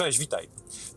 Cześć, witaj.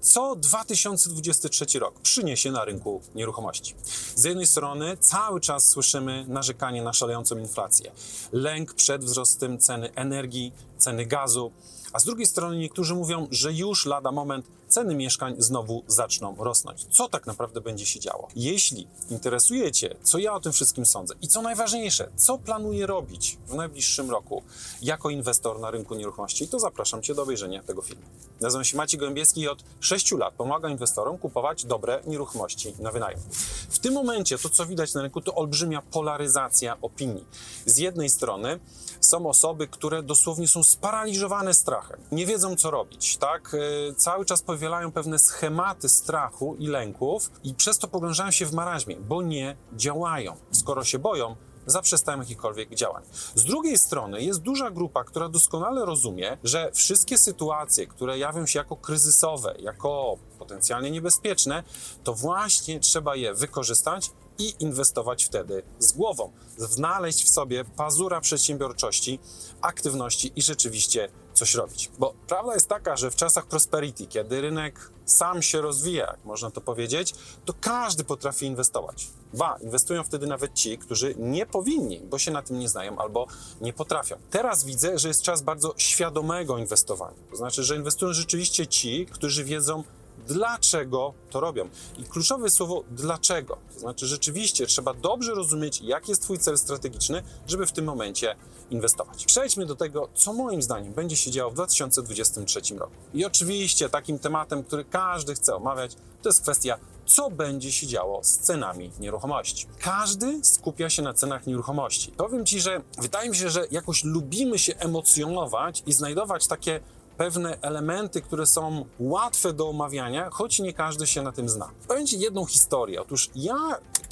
Co 2023 rok przyniesie na rynku nieruchomości? Z jednej strony cały czas słyszymy narzekanie na szalejącą inflację, lęk przed wzrostem ceny energii, ceny gazu, a z drugiej strony niektórzy mówią, że już lada moment ceny mieszkań znowu zaczną rosnąć. Co tak naprawdę będzie się działo? Jeśli interesuje Cię, co ja o tym wszystkim sądzę i co najważniejsze, co planuję robić w najbliższym roku jako inwestor na rynku nieruchomości, to zapraszam Cię do obejrzenia tego filmu. Nazywam się Maciej Gołębieski i od 6 lat pomagam inwestorom kupować dobre nieruchomości na wynajem. W tym momencie to, co widać na rynku, to olbrzymia polaryzacja opinii. Z jednej strony są osoby, które dosłownie są sparaliżowane strachem, nie wiedzą co robić, tak? Yy, Cały czas powielają pewne schematy strachu i lęków i przez to pogrążają się w marazmie, bo nie działają. Skoro się boją, zaprzestają jakichkolwiek działań. Z drugiej strony jest duża grupa, która doskonale rozumie, że wszystkie sytuacje, które jawią się jako kryzysowe, jako potencjalnie niebezpieczne, to właśnie trzeba je wykorzystać i inwestować wtedy z głową. Znaleźć w sobie pazura przedsiębiorczości, aktywności i rzeczywiście coś robić. Bo prawda jest taka, że w czasach prosperity, kiedy rynek sam się rozwija, jak można to powiedzieć, to każdy potrafi inwestować. Ba, inwestują wtedy nawet ci, którzy nie powinni, bo się na tym nie znają albo nie potrafią. Teraz widzę, że jest czas bardzo świadomego inwestowania. To znaczy, że inwestują rzeczywiście ci, którzy wiedzą, dlaczego to robią. I kluczowe słowo dlaczego. To znaczy, rzeczywiście trzeba dobrze rozumieć, jaki jest Twój cel strategiczny, żeby w tym momencie inwestować. Przejdźmy do tego, co moim zdaniem będzie się działo w 2023 roku. I oczywiście takim tematem, który każdy chce omawiać, to jest kwestia co będzie się działo z cenami nieruchomości. Każdy skupia się na cenach nieruchomości. Powiem Ci, że wydaje mi się, że jakoś lubimy się emocjonować i znajdować takie pewne elementy, które są łatwe do omawiania, choć nie każdy się na tym zna. Powiem Ci jedną historię. Otóż ja,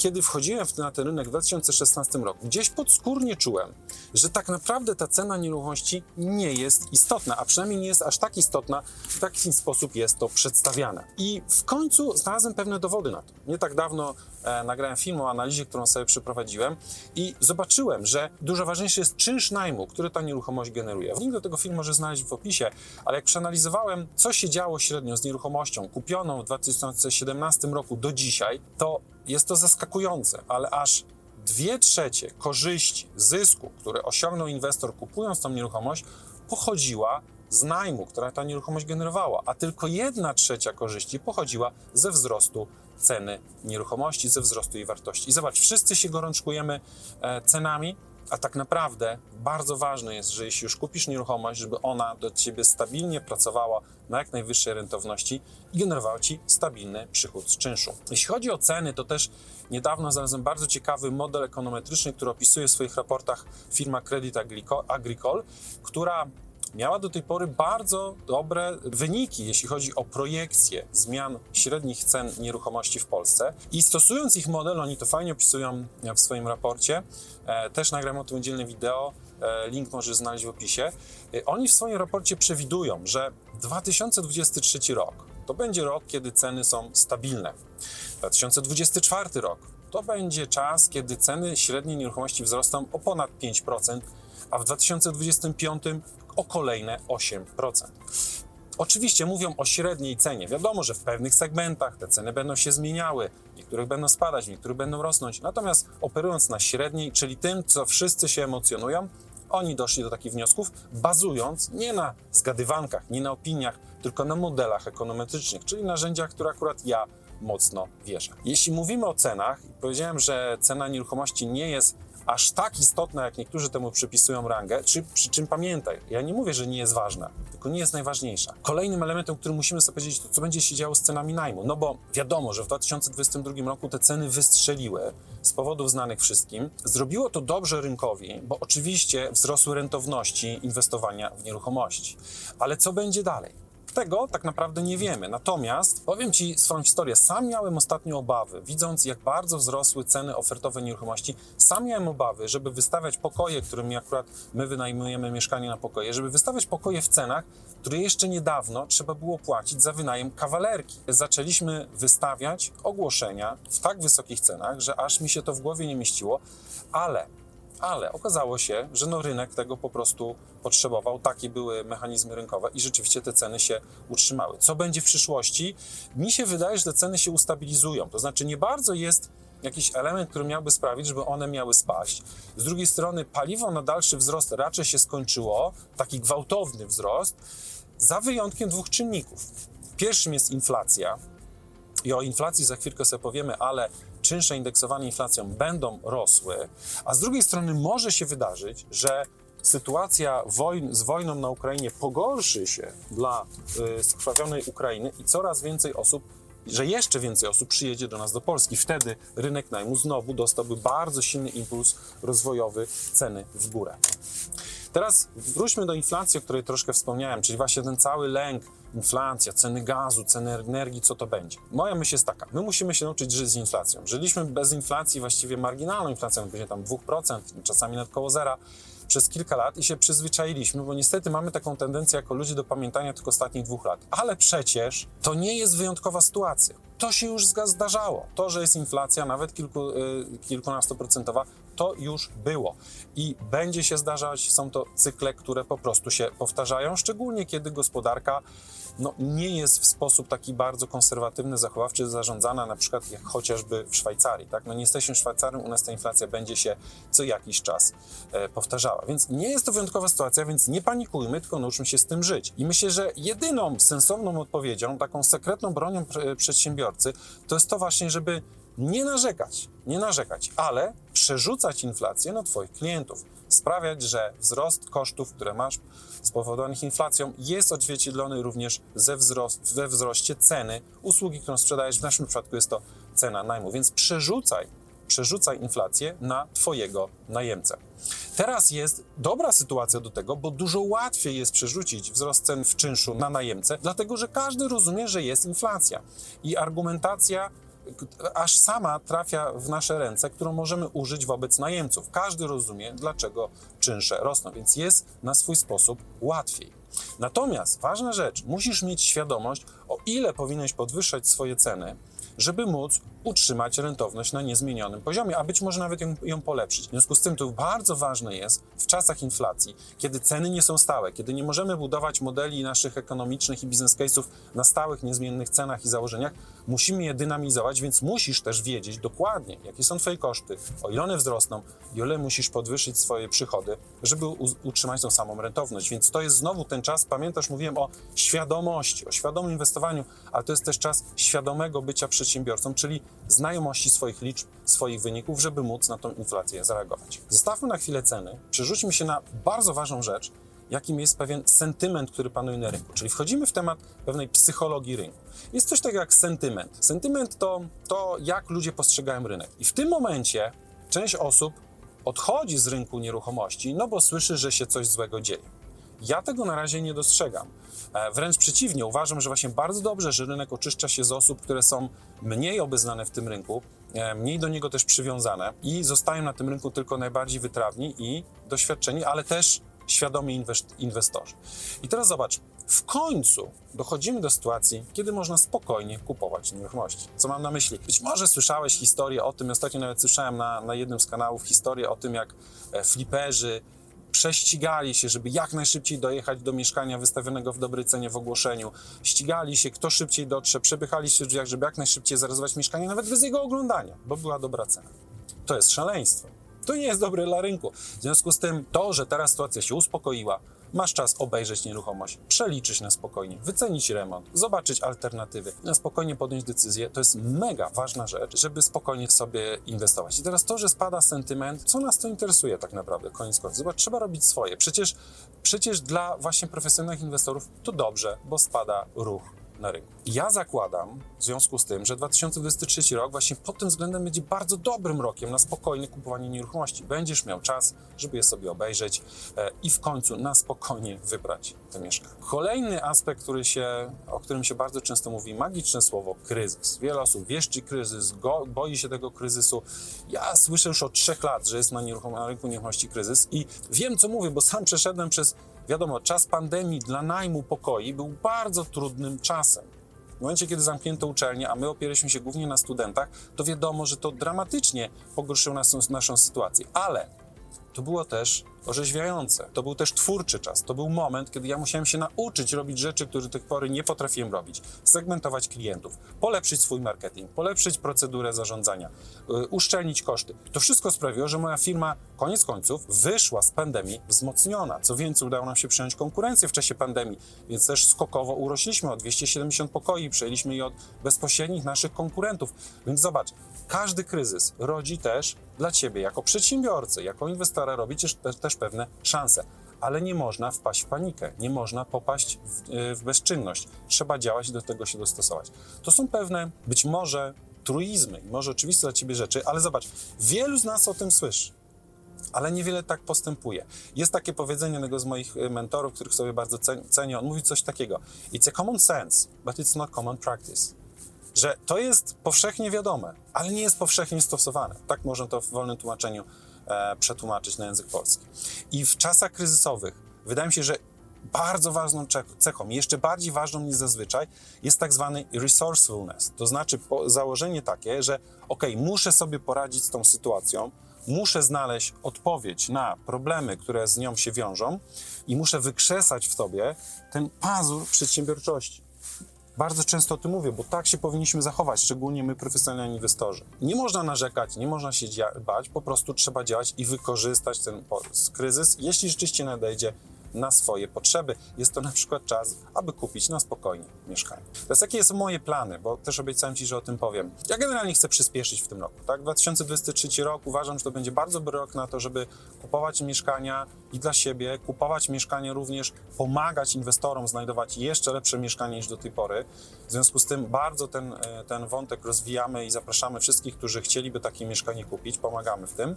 kiedy wchodziłem na ten rynek w 2016 roku, gdzieś podskórnie czułem, że tak naprawdę ta cena nieruchomości nie jest istotna, a przynajmniej nie jest aż tak istotna, w jaki sposób jest to przedstawiane. I w końcu znalazłem pewne dowody na to. Nie tak dawno e, nagrałem film o analizie, którą sobie przeprowadziłem i zobaczyłem, że dużo ważniejszy jest czynsz najmu, który ta nieruchomość generuje. Link do tego filmu może znaleźć w opisie, ale jak przeanalizowałem, co się działo średnio z nieruchomością kupioną w 2017 roku do dzisiaj, to jest to zaskakujące, ale aż dwie trzecie korzyści, zysku, które osiągnął inwestor kupując tą nieruchomość, pochodziła z najmu, która ta nieruchomość generowała, a tylko jedna trzecia korzyści pochodziła ze wzrostu ceny nieruchomości, ze wzrostu jej wartości. I zobacz, wszyscy się gorączkujemy e, cenami, a tak naprawdę bardzo ważne jest, że jeśli już kupisz nieruchomość, żeby ona do ciebie stabilnie pracowała na jak najwyższej rentowności i generowała ci stabilny przychód z czynszu. Jeśli chodzi o ceny, to też niedawno znalazłem bardzo ciekawy model ekonometryczny, który opisuje w swoich raportach firma Credit Agrico- Agricole, która miała do tej pory bardzo dobre wyniki, jeśli chodzi o projekcję zmian średnich cen nieruchomości w Polsce. I stosując ich model, oni to fajnie opisują w swoim raporcie. E, też nagram o tym oddzielne wideo. E, link możesz znaleźć w opisie. E, oni w swoim raporcie przewidują, że 2023 rok to będzie rok, kiedy ceny są stabilne. 2024 rok to będzie czas, kiedy ceny średniej nieruchomości wzrosną o ponad 5%, a w 2025 o kolejne 8%. Oczywiście mówią o średniej cenie. Wiadomo, że w pewnych segmentach te ceny będą się zmieniały, niektórych będą spadać, niektórych będą rosnąć. Natomiast operując na średniej, czyli tym, co wszyscy się emocjonują, oni doszli do takich wniosków, bazując nie na zgadywankach, nie na opiniach, tylko na modelach ekonometrycznych, czyli narzędziach, które akurat ja mocno wierzę. Jeśli mówimy o cenach, powiedziałem, że cena nieruchomości nie jest aż tak istotna, jak niektórzy temu przypisują rangę, czy, przy czym pamiętaj, ja nie mówię, że nie jest ważna, tylko nie jest najważniejsza. Kolejnym elementem, który musimy sobie powiedzieć, to co będzie się działo z cenami najmu. No bo wiadomo, że w 2022 roku te ceny wystrzeliły z powodów znanych wszystkim. Zrobiło to dobrze rynkowi, bo oczywiście wzrosły rentowności inwestowania w nieruchomości. Ale co będzie dalej? Tego tak naprawdę nie wiemy. Natomiast powiem Ci swoją historię. Sam miałem ostatnio obawy, widząc jak bardzo wzrosły ceny ofertowe nieruchomości. Sam miałem obawy, żeby wystawiać pokoje, którymi akurat my wynajmujemy mieszkanie na pokoje, żeby wystawiać pokoje w cenach, które jeszcze niedawno trzeba było płacić za wynajem kawalerki. Zaczęliśmy wystawiać ogłoszenia w tak wysokich cenach, że aż mi się to w głowie nie mieściło, ale ale okazało się, że no rynek tego po prostu potrzebował, takie były mechanizmy rynkowe i rzeczywiście te ceny się utrzymały. Co będzie w przyszłości? Mi się wydaje, że te ceny się ustabilizują, to znaczy nie bardzo jest jakiś element, który miałby sprawić, żeby one miały spaść. Z drugiej strony paliwo na dalszy wzrost raczej się skończyło, taki gwałtowny wzrost, za wyjątkiem dwóch czynników. Pierwszym jest inflacja, i o inflacji za chwilkę sobie powiemy, ale czynsze indeksowane inflacją będą rosły, a z drugiej strony może się wydarzyć, że sytuacja wojn, z wojną na Ukrainie pogorszy się dla y, skrwawionej Ukrainy i coraz więcej osób, że jeszcze więcej osób przyjedzie do nas do Polski. Wtedy rynek najmu znowu dostałby bardzo silny impuls rozwojowy, ceny w górę. Teraz wróćmy do inflacji, o której troszkę wspomniałem, czyli właśnie ten cały lęk, inflacja, ceny gazu, ceny energii, co to będzie. Moja myśl jest taka, my musimy się nauczyć żyć z inflacją. Żyliśmy bez inflacji, właściwie marginalną inflacją, będzie tam 2%, czasami nawet koło zera, przez kilka lat i się przyzwyczailiśmy, bo niestety mamy taką tendencję jako ludzie do pamiętania tylko ostatnich dwóch lat. Ale przecież to nie jest wyjątkowa sytuacja. To się już zdarzało. To, że jest inflacja, nawet kilku, y, kilkunastoprocentowa, to już było. I będzie się zdarzać, są to cykle, które po prostu się powtarzają, szczególnie kiedy gospodarka no, nie jest w sposób taki bardzo konserwatywny, zachowawczy zarządzana, na przykład jak chociażby w Szwajcarii. Tak? No, nie jesteśmy Szwajcarią, u nas ta inflacja będzie się co jakiś czas e, powtarzała. Więc nie jest to wyjątkowa sytuacja, więc nie panikujmy, tylko nauczmy się z tym żyć. I myślę, że jedyną sensowną odpowiedzią, taką sekretną bronią pre- przedsiębiorcy, to jest to właśnie, żeby nie narzekać, nie narzekać, ale przerzucać inflację na Twoich klientów. Sprawiać, że wzrost kosztów, które masz spowodowanych inflacją, jest odzwierciedlony również ze wzrost, we wzroście ceny usługi, którą sprzedajesz. W naszym przypadku jest to cena najmu, więc przerzucaj, przerzucaj inflację na Twojego najemcę. Teraz jest dobra sytuacja do tego, bo dużo łatwiej jest przerzucić wzrost cen w czynszu na najemcę, dlatego że każdy rozumie, że jest inflacja. I argumentacja aż sama trafia w nasze ręce, którą możemy użyć wobec najemców. Każdy rozumie, dlaczego czynsze rosną, więc jest na swój sposób łatwiej. Natomiast ważna rzecz, musisz mieć świadomość, o ile powinieneś podwyższać swoje ceny, żeby móc utrzymać rentowność na niezmienionym poziomie, a być może nawet ją, ją polepszyć. W związku z tym to bardzo ważne jest w czasach inflacji, kiedy ceny nie są stałe, kiedy nie możemy budować modeli naszych ekonomicznych i biznes case'ów na stałych, niezmiennych cenach i założeniach, musimy je dynamizować, więc musisz też wiedzieć dokładnie, jakie są Twoje koszty, o ile one wzrosną i o ile musisz podwyższyć swoje przychody, żeby utrzymać tą samą rentowność. Więc to jest znowu ten czas, pamiętasz, mówiłem o świadomości, o świadomym inwestowaniu, ale to jest też czas świadomego bycia przedsiębiorcą, czyli znajomości swoich liczb, swoich wyników, żeby móc na tą inflację zareagować. Zostawmy na chwilę ceny, przerzućmy się na bardzo ważną rzecz, jakim jest pewien sentyment, który panuje na rynku. Czyli wchodzimy w temat pewnej psychologii rynku. Jest coś takiego jak sentyment. Sentyment to to, jak ludzie postrzegają rynek. I w tym momencie część osób odchodzi z rynku nieruchomości, no bo słyszy, że się coś złego dzieje. Ja tego na razie nie dostrzegam. E, Wręcz przeciwnie, uważam, że właśnie bardzo dobrze, że rynek oczyszcza się z osób, które są mniej obeznane w tym rynku, e, mniej do niego też przywiązane i zostają na tym rynku tylko najbardziej wytrawni i doświadczeni, ale też świadomi inwest- inwestorzy. I teraz zobacz, w końcu dochodzimy do sytuacji, kiedy można spokojnie kupować nieruchomości. Co mam na myśli? Być może słyszałeś historię o tym, ostatnio nawet słyszałem na, na jednym z kanałów historię o tym, jak e, fliperzy prześcigali się, żeby jak najszybciej dojechać do mieszkania wystawionego w dobrej cenie w ogłoszeniu. Ścigali się, kto szybciej dotrze, przepychali się w drzwiach, żeby jak najszybciej zarezerwować mieszkanie, nawet bez jego oglądania, bo była dobra cena. To jest szaleństwo. To nie jest dobre dla rynku. W związku z tym, to, że teraz sytuacja się uspokoiła, masz czas obejrzeć nieruchomość, przeliczyć na spokojnie, wycenić remont, zobaczyć alternatywy, na spokojnie podjąć decyzję. To jest mega ważna rzecz, żeby spokojnie sobie inwestować. I teraz to, że spada sentyment, co nas to interesuje tak naprawdę, koniec końców. Zobacz, trzeba robić swoje. Przecież, przecież dla właśnie profesjonalnych inwestorów to dobrze, bo spada ruch na rynku. Ja zakładam w związku z tym, że 2023 rok właśnie pod tym względem będzie bardzo dobrym rokiem na spokojne kupowanie nieruchomości. Będziesz miał czas, żeby je sobie obejrzeć e, i w końcu na spokojnie wybrać te mieszkanie. Kolejny aspekt, który się, o którym się bardzo często mówi, magiczne słowo kryzys. Wiele osób wieszczy kryzys, go, boi się tego kryzysu. Ja słyszę już od trzech lat, że jest na, na rynku nieruchomości kryzys i wiem, co mówię, bo sam przeszedłem przez Wiadomo, czas pandemii dla najmu pokoi był bardzo trudnym czasem. W momencie, kiedy zamknięto uczelnię, a my opieraliśmy się głównie na studentach, to wiadomo, że to dramatycznie pogorszyło naszą, naszą sytuację. Ale to było też orzeźwiające. To był też twórczy czas. To był moment, kiedy ja musiałem się nauczyć robić rzeczy, które do tej pory nie potrafiłem robić. Segmentować klientów, polepszyć swój marketing, polepszyć procedurę zarządzania, yy, uszczelnić koszty. To wszystko sprawiło, że moja firma koniec końców wyszła z pandemii wzmocniona. Co więcej, udało nam się przejąć konkurencję w czasie pandemii, więc też skokowo urośliśmy o 270 pokoi, przejęliśmy je od bezpośrednich naszych konkurentów. Więc zobacz, każdy kryzys rodzi też dla ciebie jako przedsiębiorcy, jako inwestora robi też, też, pewne szanse. Ale nie można wpaść w panikę, nie można popaść w, yy, w bezczynność. Trzeba działać i do tego się dostosować. To są pewne, być może truizmy, może oczywiste dla ciebie rzeczy, ale zobacz, wielu z nas o tym słyszy ale niewiele tak postępuje. Jest takie powiedzenie jednego z moich y, mentorów, których sobie bardzo cen- cenię, on mówi coś takiego: It's a common sense, but it's not common practice. Że to jest powszechnie wiadome, ale nie jest powszechnie stosowane. Tak można to w wolnym tłumaczeniu e, przetłumaczyć na język polski. I w czasach kryzysowych wydaje mi się, że bardzo ważną cechą, jeszcze bardziej ważną niż zazwyczaj, jest tak zwany resourcefulness. To znaczy założenie takie, że ok, muszę sobie poradzić z tą sytuacją, muszę znaleźć odpowiedź na problemy, które z nią się wiążą i muszę wykrzesać w sobie ten pazur przedsiębiorczości. Bardzo często o tym mówię, bo tak się powinniśmy zachować, szczególnie my, profesjonalni inwestorzy. Nie można narzekać, nie można się bać, po prostu trzeba działać i wykorzystać ten kryzys, jeśli rzeczywiście nadejdzie na swoje potrzeby. Jest to na przykład czas, aby kupić na spokojnie mieszkanie. Teraz jakie są moje plany, bo też obiecałem Ci, że o tym powiem. Ja generalnie chcę przyspieszyć w tym roku. Tak? 2023 rok uważam, że to będzie bardzo dobry rok na to, żeby kupować mieszkania i dla siebie, kupować mieszkania również, pomagać inwestorom znajdować jeszcze lepsze mieszkanie niż do tej pory. W związku z tym bardzo ten, e, ten wątek rozwijamy i zapraszamy wszystkich, którzy chcieliby takie mieszkanie kupić, pomagamy w tym. E,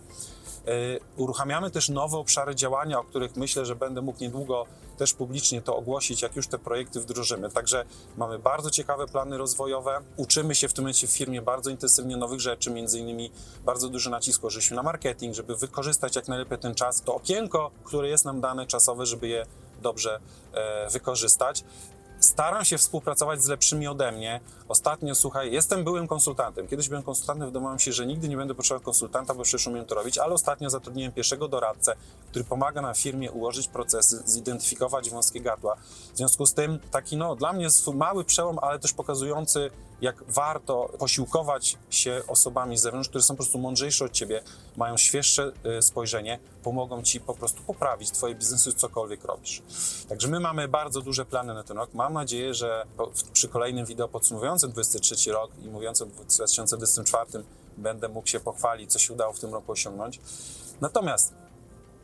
Uruchamiamy też nowe obszary działania, o których myślę, że będę mógł niedługo też publicznie to ogłosić, jak już te projekty wdrożymy. Także mamy bardzo ciekawe plany rozwojowe. Uczymy się w tym momencie w firmie bardzo intensywnie nowych rzeczy, między innymi bardzo duży nacisk położyliśmy na marketing, żeby wykorzystać jak najlepiej ten czas, to okienko, które jest nam dane czasowe, żeby je dobrze e, wykorzystać. Staram się współpracować z lepszymi ode mnie. Ostatnio, słuchaj, jestem byłym konsultantem. Kiedyś byłem konsultantem, wydawało mi się, że nigdy nie będę potrzebował konsultanta, bo przecież umiem to robić, ale ostatnio zatrudniłem pierwszego doradcę, który pomaga na firmie ułożyć procesy, zidentyfikować wąskie gardła. W związku z tym taki, no, dla mnie mały przełom, ale też pokazujący, jak warto posiłkować się osobami z zewnątrz, które są po prostu mądrzejsze od ciebie, mają świeższe y, spojrzenie, pomogą ci po prostu poprawić twoje biznesy, cokolwiek robisz. Także my mamy bardzo duże plany na ten rok. Mam nadzieję, że przy kolejnym wideo podsumowującym 23 rok i mówiącym o 2024 będę mógł się pochwalić, co się udało w tym roku osiągnąć. Natomiast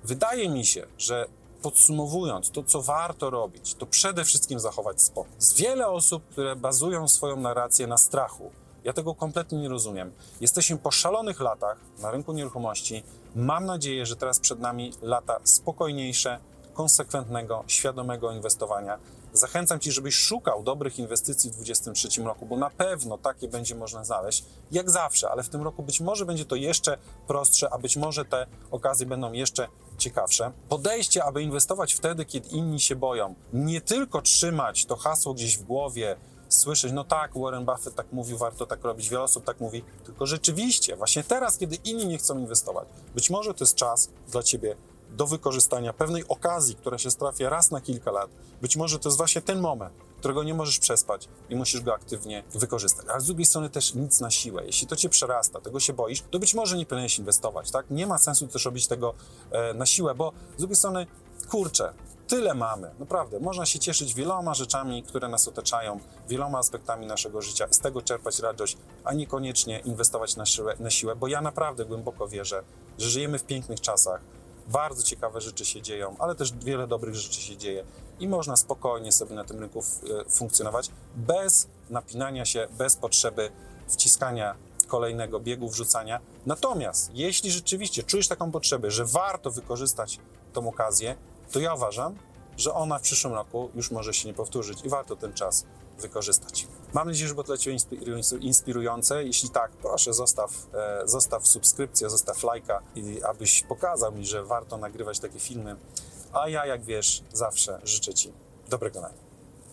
wydaje mi się, że podsumowując to, co warto robić, to przede wszystkim zachować spokój. Z wiele osób, które bazują swoją narrację na strachu, ja tego kompletnie nie rozumiem. Jesteśmy po szalonych latach na rynku nieruchomości. Mam nadzieję, że teraz przed nami lata spokojniejsze, konsekwentnego, świadomego inwestowania. Zachęcam Cię, żebyś szukał dobrych inwestycji w 2023 roku, bo na pewno takie będzie można znaleźć, jak zawsze, ale w tym roku być może będzie to jeszcze prostsze, a być może te okazje będą jeszcze ciekawsze. Podejście, aby inwestować wtedy, kiedy inni się boją, nie tylko trzymać to hasło gdzieś w głowie, słyszeć, no tak, Warren Buffett tak mówił, warto tak robić, wiele osób tak mówi, tylko rzeczywiście, właśnie teraz, kiedy inni nie chcą inwestować, być może to jest czas dla Ciebie do wykorzystania pewnej okazji, która się trafia raz na kilka lat. Być może to jest właśnie ten moment, którego nie możesz przespać i musisz go aktywnie wykorzystać. Ale z drugiej strony też nic na siłę. Jeśli to cię przerasta, tego się boisz, to być może nie powinieneś inwestować, tak? Nie ma sensu też robić tego e, na siłę, bo z drugiej strony, kurczę, tyle mamy, naprawdę. Można się cieszyć wieloma rzeczami, które nas otaczają, wieloma aspektami naszego życia z tego czerpać radość, a niekoniecznie inwestować na siłę, na siłę, bo ja naprawdę głęboko wierzę, że żyjemy w pięknych czasach, bardzo ciekawe rzeczy się dzieją, ale też wiele dobrych rzeczy się dzieje i można spokojnie sobie na tym rynku e, funkcjonować bez napinania się, bez potrzeby wciskania kolejnego biegu, wrzucania. Natomiast jeśli rzeczywiście czujesz taką potrzebę, że warto wykorzystać tą okazję, to ja uważam, że ona w przyszłym roku już może się nie powtórzyć i warto ten czas wykorzystać. Mam nadzieję, że było dla Ciebie inspiru- inspirujące. Jeśli tak, proszę zostaw, e, zostaw subskrypcję, zostaw lajka, i abyś pokazał mi, że warto nagrywać takie filmy. A ja, jak wiesz, zawsze życzę Ci dobrego dnia.